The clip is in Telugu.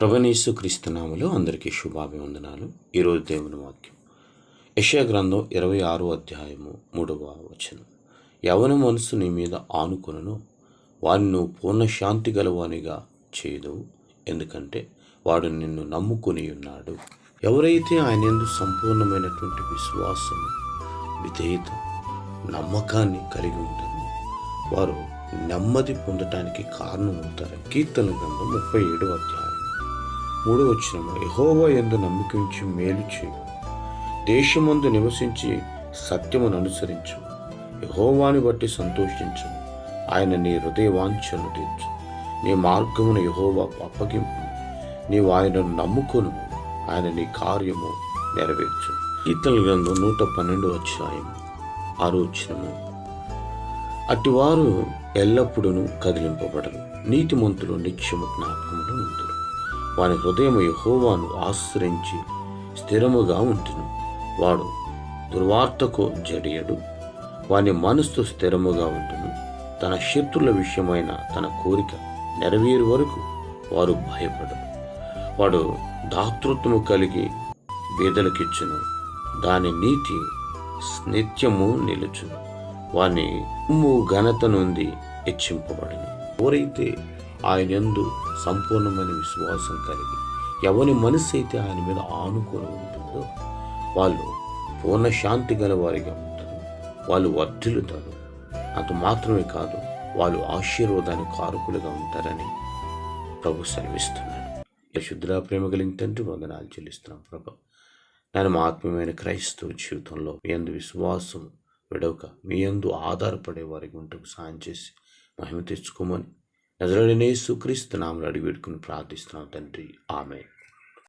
ప్రభనీసు క్రీస్తునామలో అందరికీ శుభాభివందనాలు. ఈరోజు దేవుని వాక్యం. యెషయా గ్రంథం ఇరవై ఆరో అధ్యాయము మూడవ వచనం. యవన మనసు నీ మీద ఆనుకొనను వారిని పూర్ణశాంతి గలవానిగా చేయదు ఎందుకంటే వాడు నిన్ను నమ్ముకొని ఉన్నాడు. ఎవరైతే ఆయన ఎందు సంపూర్ణమైనటువంటి విశ్వాసము విధేయత నమ్మకాన్ని కలిగి ఉంటారో వారు నెమ్మది పొందటానికి కారణమవుతారు. కీర్తన గ్రంథం ముప్పై ఏడవ అధ్యాయం. మూడో వచ్చిన యహోవా ఎందు నమ్మకించి మేలు చేయు. దేశమందు నివసించి సత్యమును అనుసరించు. యహోవాని బట్టి సంతోషించు. ఆయన నీ హృదయవాంఛను తీర్చు. నీ మార్గమును యహోవా అప్పగింపు. నీవు ఆయనను నమ్ముకొను. ఆయన నీ కార్యము నెరవేర్చు. కీర్తన గ్రంథం నూట పన్నెండు అధ్యాయం ఆరోచనము అట్టి అటివారు ఎల్లప్పుడూ కదిలింపబడరు. నీతిమంతులు నిత్యము జ్ఞాపకంలో ఉందరు. వాని హృదయం యహోవాను ఆశ్రయించి స్థిరముగా ఉంటును. వాడు దుర్వార్తకు జడియడు. వాని మనస్సు స్థిరముగా ఉంటుంది తన శత్రుల విషయమైన తన కోరిక నెరవేరు వరకు వారు భయపడరు. వాడు దాతృత్వము కలిగి బీదలకిచ్చును దాని నీతి నిత్యము నిలుచును. వాని ఘనత నుండి హెచ్చింపబడిన. ఎవరైతే ఆయన ఎందు సంపూర్ణమైన విశ్వాసం కలిగి ఎవరి మనసు అయితే ఆయన మీద ఆనుకొని ఉంటుందో వాళ్ళు పూర్ణ శాంతి గల వారిగా ఉంటారు. వాళ్ళు వర్ధిల్లుతారు. అంత మాత్రమే కాదు వాళ్ళు ఆశీర్వాదానికి కారకులుగా ఉంటారని ప్రభు సెలవిస్తున్నాడు. యశుద్ర ప్రేమ కలిగిన తండ్రి వందనాలు చెల్లిస్తున్నాం ప్రభు. నేను మా ఆత్మీయమైన క్రైస్తవ జీవితంలో మీ అందు విశ్వాసం విడవక మీ అందు ఆధారపడే వారికి ఉంటకు సాయం చేసి మహిమ తెచ్చుకోమని నజరడనే సుక్రీస్తు నామలు అడిగి పెట్టుకుని ప్రార్థిస్తున్నాం తండ్రి. ఆమె